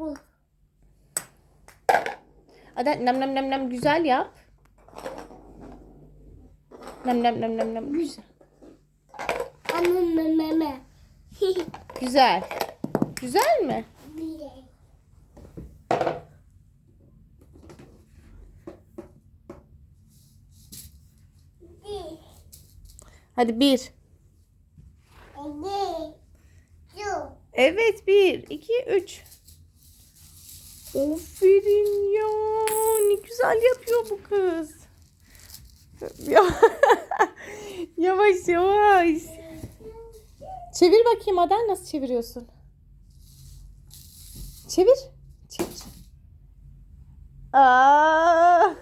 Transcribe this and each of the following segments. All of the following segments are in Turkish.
Gu. Hadi nam nam nam nam güzel yap. Nam nam nam nam nam güzel. Anne meme. Güzel. Güzel mi? Bir. Hadi bir. Evet bir, iki, üç. Aferin ya. Ne güzel yapıyor bu kız. Ya. yavaş yavaş. Çevir bakayım Adel nasıl çeviriyorsun? Çevir. Çevir. Aa.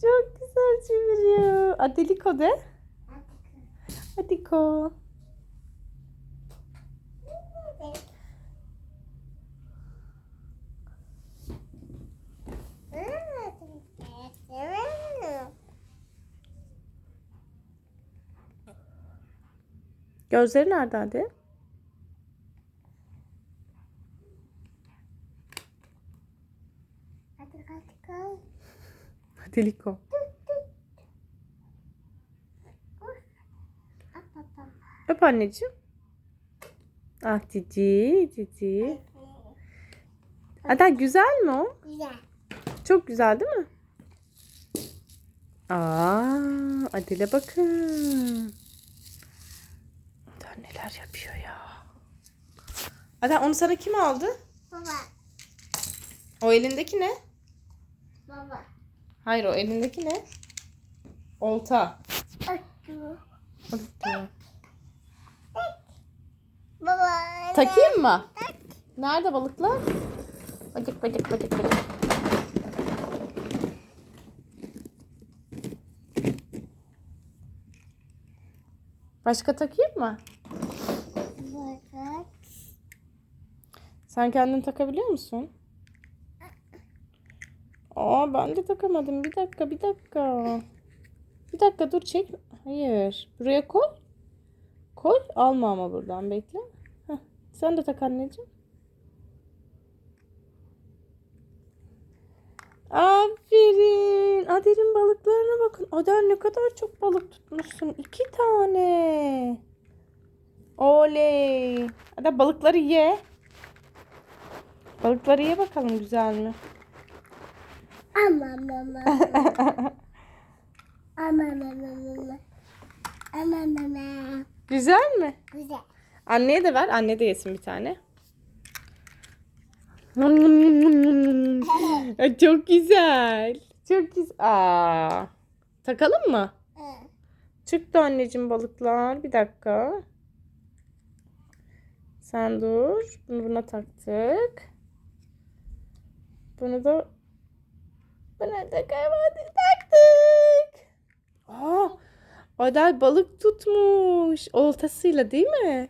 Çok güzel çeviriyor. Adeliko de. Adiko. Gözleri nerede hadi? At. Öp anneciğim. Ah cici cici. Adel güzel mi o? Güzel. Çok güzel değil mi? Aa, Adile bakın. Neler yapıyor ya. Adel onu sana kim aldı? Baba. O elindeki ne? Baba. Hayır o elindeki ne? Olta. Baba. Takayım mı? Nerede balıklar? Bacık bacık bacık bacık. Başka takayım mı? Baba. Sen kendin takabiliyor musun? Aa ben de takamadım. Bir dakika, bir dakika. Bir dakika dur çek. Hayır. Buraya koy. Koy. Alma ama buradan bekle. Heh. Sen de tak anneciğim. Aferin. Adel'in balıklarına bakın. Adel ne kadar çok balık tutmuşsun. İki tane. Oley. Adel balıkları ye. Balıkları ye bakalım güzel mi? Ama mama. Ama mama. Ama mama. Güzel mi? Güzel. Anneye de ver. Anne de yesin bir tane. Çok güzel. Çok güzel. Aa. Takalım mı? Evet. Çıktı anneciğim balıklar. Bir dakika. Sen dur. Bunu buna taktık. Bunu da buna da taktık. Aa, Adel balık tutmuş. Oltasıyla değil mi?